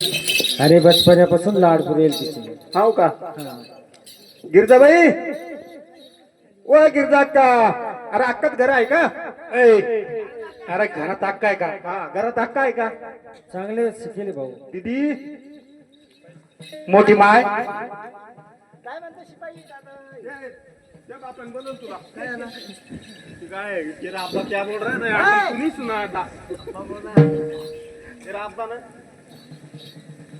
अरे बचपण्यापासून लाड पुरेल तिचे. हाव का? गिरजाबाई! ओ गिरजा अक्का! अरे अक्काच घर आहे का? ऐ, अरे घरात अक्का आहे का? हा घरात अक्का आहे का? चांगले शिकेले भाऊ. दीदी! मोठी माय! काय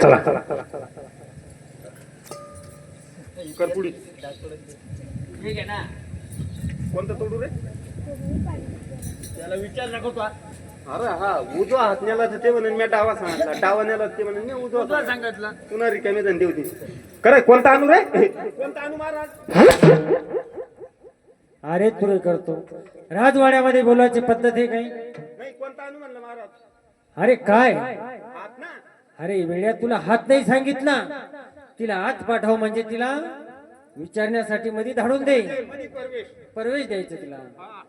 चला. चला चला चला कर पुढी कोणतं तोडू रे? त्याला विचार नको तू अरे हा उजवा हात नेला तर ते म्हणून मी डावा सांगितला. डावा नेला ते म्हणून मी उजवा सांगितला. पुन्हा रिकामी धंदे होती. करे कोणता आणू रे? कोणता आणू महाराज? अरे पुढे करतो. राजवाड्यामध्ये बोलायची पद्धत आहे काही नाही कोणता आणू म्हणलं महाराज अरे काय? अरे वेळ्या तुला हात नाही सांगितला. तिला हात पाठव म्हणजे तिला विचारण्यासाठी मध्ये धाडून दे. परवेश प्रवेश द्यायचं तिला. हा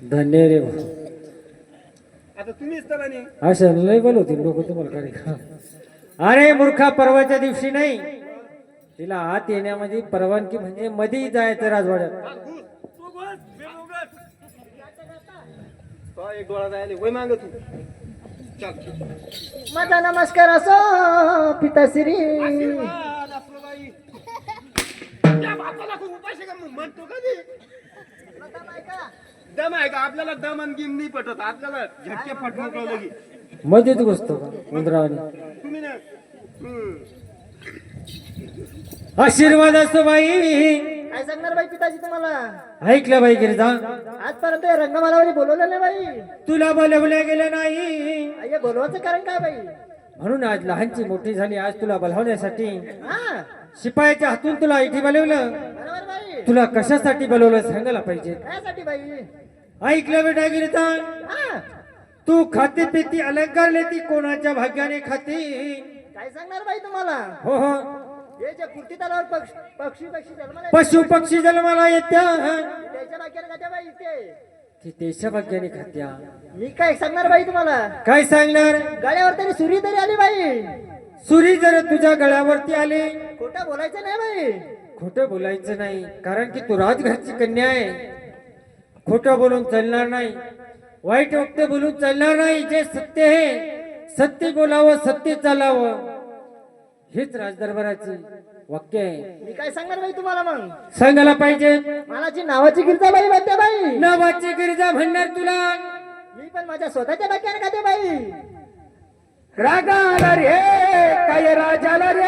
धन्य रे भाऊ. आता तुम्हीच तर नाही असं लय बोलवतील लोक तुम्हाला काय अरे मूर्खा परवाच्या दिवशी नाही. तिला आत येण्यामध्ये परवानगी म्हणजे मध्ये जायचं राजवाड्यात. तो एक डोळा जायला वय माग तू. चल. माझा नमस्कार असो पिताश्री. आशीर्वाद असलो बाई त्या बापाला खूप उपाशी का मग म्हणतो का ते? दम आहे का? आपल्याला दम आणि गिम नाही पटत. आपल्याला झटके फटमोकळ लगी मध्येच घुसतो का तुम्ही ना. हम्म. आशीर्वाद बाई. काय सांगणार बाई पिताजी तुम्हाला. ऐकलं बाई गिरिजा. आजपर्यंत या रंगमालावरी बोलवलं नाही बाई. तुला बोलवल्या गेलं नाही. अय्या बोलवायचं कारण काय बाई? म्हणून आज लहानची मोठी झाली आज तुला बोलवण्यासाठी. हा. शिपायाच्या हातून तुला इथे बोलवलं. बरोबर बाई. तुला कशासाठी बोलवलं सांगायला पाहिजे? कायसाठी बाई? ऐकलं बेटा गिरिजा? हा. तू खाते पिती अलंकार लेती कोणाच्या भाग्याने खाती? काय सांगणार बाई तुम्हाला? हो हो. हे पशु पक्षी जन्माला येत्या त्याच्या भाग्याने खात्या. मी काय सांगणार बाई तुम्हाला? काय सांगणार? गळ्यावर तरी सुरी तरी आली बाई. सुरी जर तुझ्या गळ्यावरती आली. खोटं बोलायचं नाही बाई. खोटं बोलायचं नाही. कारण की तू राजघरची कन्या आहे. खोटं बोलून चालणार नाही. वाईट वक्ते बोलून चालणार नाही. जे सत्य आहे सत्य बोलावं सत्य चालावं. हेच राजदरबाराची वाक्य आहे. मी काय सांगणार बाई तुम्हाला मग? सांगायला पाहिजे. मला जी नावाची गिरजा बाई म्हणते बाई. नावाची गिरिजा म्हणणार तुला. मी पण माझ्या स्वतःच्या बाक्याने खाते बाई? रागाला रे काय राजाला रे?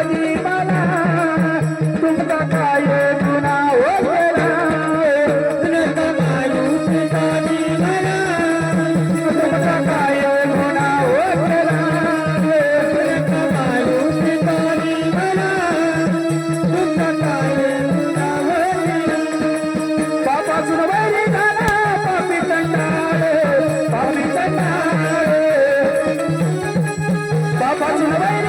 立ちの前